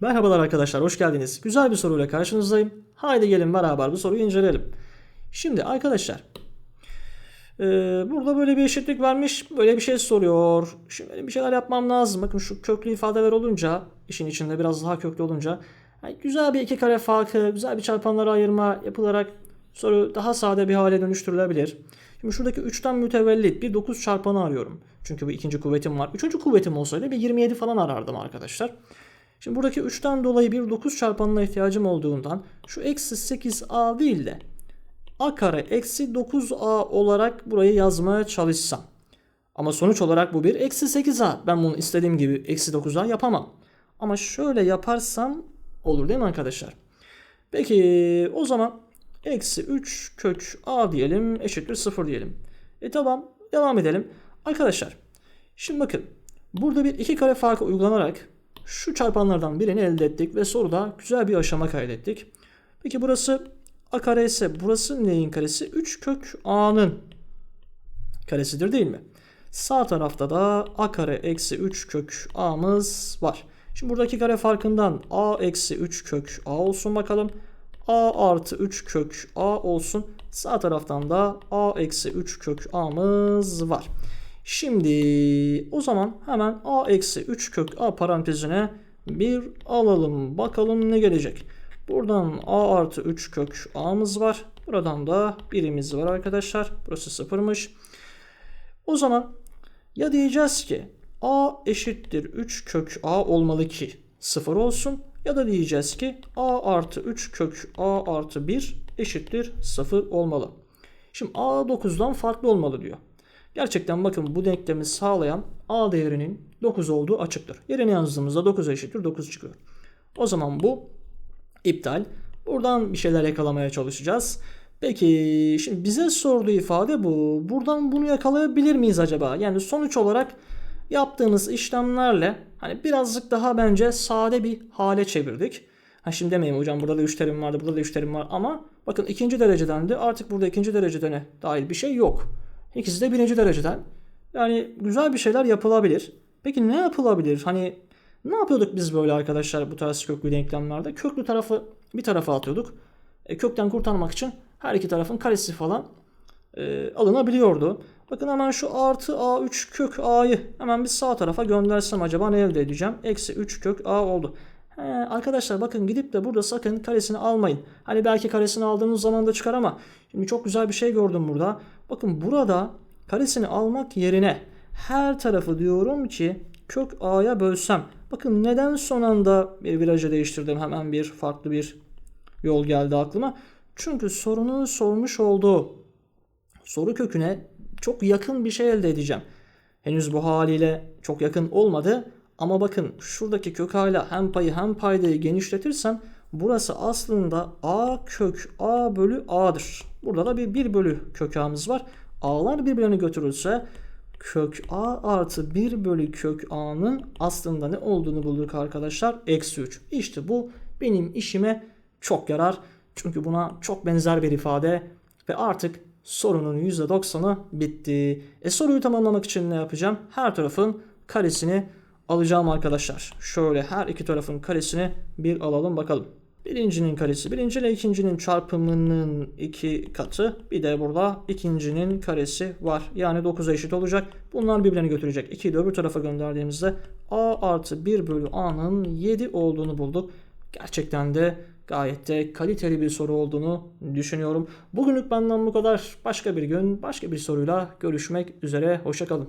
Merhabalar arkadaşlar, hoş geldiniz. Güzel bir soruyla karşınızdayım. Haydi gelin beraber bu soruyu inceleyelim. Şimdi arkadaşlar, e, burada böyle bir eşitlik vermiş, böyle bir şey soruyor. Şimdi benim bir şeyler yapmam lazım. Bakın şu köklü ifadeler olunca, işin içinde biraz daha köklü olunca, güzel bir iki kare farkı, güzel bir çarpanlara ayırma yapılarak soru daha sade bir hale dönüştürülebilir. Şimdi şuradaki 3'ten mütevellit bir 9 çarpanı arıyorum. Çünkü bu ikinci kuvvetim var. Üçüncü kuvvetim olsaydı bir 27 falan arardım arkadaşlar. Şimdi buradaki 3'ten dolayı bir 9 çarpanına ihtiyacım olduğundan şu eksi 8a değil de a kare eksi 9a olarak burayı yazmaya çalışsam. Ama sonuç olarak bu bir eksi 8a. Ben bunu istediğim gibi eksi 9a yapamam. Ama şöyle yaparsam olur değil mi arkadaşlar? Peki o zaman eksi 3 kök a diyelim eşittir 0 diyelim. E tamam devam edelim. Arkadaşlar şimdi bakın burada bir iki kare farkı uygulanarak şu çarpanlardan birini elde ettik ve soruda güzel bir aşama kaydettik. Peki burası a kare ise burası neyin karesi? 3 kök a'nın karesidir değil mi? Sağ tarafta da a kare eksi 3 kök a'mız var. Şimdi buradaki kare farkından a eksi 3 kök a olsun bakalım. a artı 3 kök a olsun. Sağ taraftan da a eksi 3 kök a'mız var. Şimdi o zaman hemen a eksi 3 kök a parantezine bir alalım. Bakalım ne gelecek. Buradan a artı 3 kök a'mız var. Buradan da birimiz var arkadaşlar. Burası sıfırmış. O zaman ya diyeceğiz ki a eşittir 3 kök a olmalı ki 0 olsun. Ya da diyeceğiz ki a artı 3 kök a artı 1 eşittir 0 olmalı. Şimdi a 9'dan farklı olmalı diyor. Gerçekten bakın bu denklemi sağlayan a değerinin 9 olduğu açıktır. Yerine yazdığımızda 9 eşittir 9 çıkıyor. O zaman bu iptal. Buradan bir şeyler yakalamaya çalışacağız. Peki şimdi bize sorduğu ifade bu. Buradan bunu yakalayabilir miyiz acaba? Yani sonuç olarak yaptığımız işlemlerle hani birazcık daha bence sade bir hale çevirdik. Ha şimdi demeyin hocam burada da 3 terim vardı, burada da 3 terim var ama bakın ikinci dereceden de artık burada ikinci derecedene dair bir şey yok. İkisi de birinci dereceden. Yani güzel bir şeyler yapılabilir. Peki ne yapılabilir? Hani ne yapıyorduk biz böyle arkadaşlar bu tarz köklü denklemlerde? Köklü tarafı bir tarafa atıyorduk. E, kökten kurtarmak için her iki tarafın karesi falan e, alınabiliyordu. Bakın hemen şu artı a3 kök a'yı hemen bir sağ tarafa göndersem acaba ne elde edeceğim? Eksi 3 kök a oldu. He, arkadaşlar bakın gidip de burada sakın karesini almayın. Hani belki karesini aldığınız zaman da çıkar ama şimdi çok güzel bir şey gördüm burada. Bakın burada karesini almak yerine her tarafı diyorum ki kök a'ya bölsem. Bakın neden son anda bir virajı değiştirdim. Hemen bir farklı bir yol geldi aklıma. Çünkü sorunun sormuş olduğu soru köküne çok yakın bir şey elde edeceğim. Henüz bu haliyle çok yakın olmadı. Ama bakın şuradaki kök hala hem payı hem paydayı genişletirsem burası aslında a kök a bölü a'dır. Burada da bir 1 bölü kök a'mız var. A'lar birbirini götürürse kök a artı 1 bölü kök a'nın aslında ne olduğunu bulduk arkadaşlar. Eksi 3. İşte bu benim işime çok yarar. Çünkü buna çok benzer bir ifade ve artık sorunun %90'ı bitti. E soruyu tamamlamak için ne yapacağım? Her tarafın karesini alacağım arkadaşlar. Şöyle her iki tarafın karesini bir alalım bakalım. Birincinin karesi birinci ile ikincinin çarpımının iki katı. Bir de burada ikincinin karesi var. Yani 9'a eşit olacak. Bunlar birbirlerini götürecek. 2'yi de öbür tarafa gönderdiğimizde a artı 1 bölü a'nın 7 olduğunu bulduk. Gerçekten de gayet de kaliteli bir soru olduğunu düşünüyorum. Bugünlük benden bu kadar. Başka bir gün başka bir soruyla görüşmek üzere. Hoşçakalın.